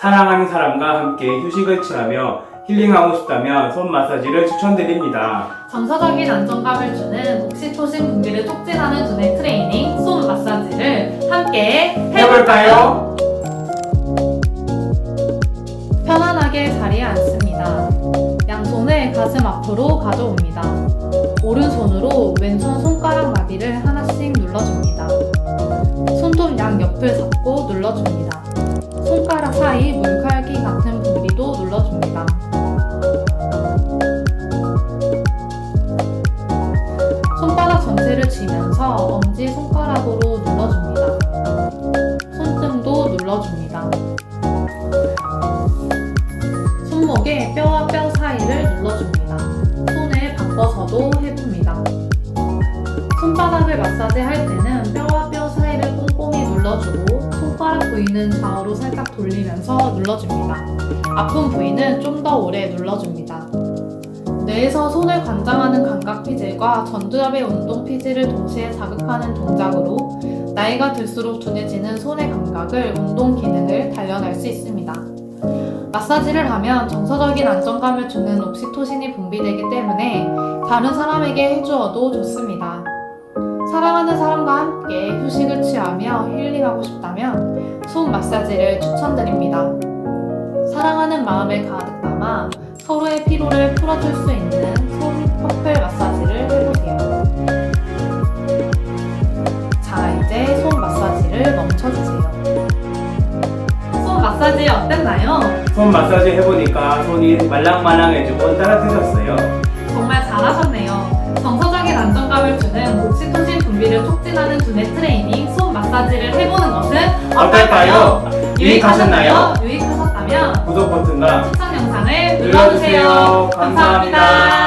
사랑하는 사람과 함께 휴식을 취하며 힐링하고 싶다면 손 마사지를 추천드립니다. 정서적인 안정감을 주는 옥시토신 분비를 촉진하는 두뇌 트레이닝 손 마사지를 함께 해볼까요? 편안하게 자리에 앉습니다. 양손을 가슴 앞으로 가져옵니다. 오른손으로 왼손 손가락 마디를 하나씩 눌러줍니다. 손톱 양 옆을 잡고 눌러줍니다. 사이 물칼기 같은 부위도 눌러줍니다. 손바닥 전체를 쥐면서 엄지 손가락으로 눌러줍니다. 손등도 눌러줍니다. 손목에 뼈와 뼈 사이를 눌러줍니다. 손을 바꿔서도 해봅니다. 손바닥을 마사지 할 때는 꼼꼼히 눌러주고 손가락 부위는 좌우로 살짝 돌리면서 눌러줍니다. 아픈 부위는 좀 더 오래 눌러줍니다. 뇌에서 손을 관장하는 감각 피질과 전두엽의 운동 피질을 동시에 자극하는 동작으로 나이가 들수록 둔해지는 손의 감각을 운동 기능을 단련할 수 있습니다. 마사지를 하면 정서적인 안정감을 주는 옥시토신이 분비되기 때문에 다른 사람에게 해주어도 좋습니다. 사랑하는 사람과 함께 휴식을 취하며 힐링하고 싶다면 손 마사지를 추천드립니다. 사랑하는 마음을 가득 담아 서로의 피로를 풀어줄 수 있는 손 퍼플 마사지를 해보세요. 자, 이제 손 마사지를 멈춰주세요. 손 마사지 어땠나요? 손 마사지 해보니까 손이 말랑말랑해지고 따뜻해졌어요. 촉진하는 두뇌 트레이닝 손 마사지를 해보는 것은 어떨까요? 유익하셨나요? 유익하셨다면 구독 버튼과 추천 영상을 눌러주세요. 눌러주세요. 감사합니다.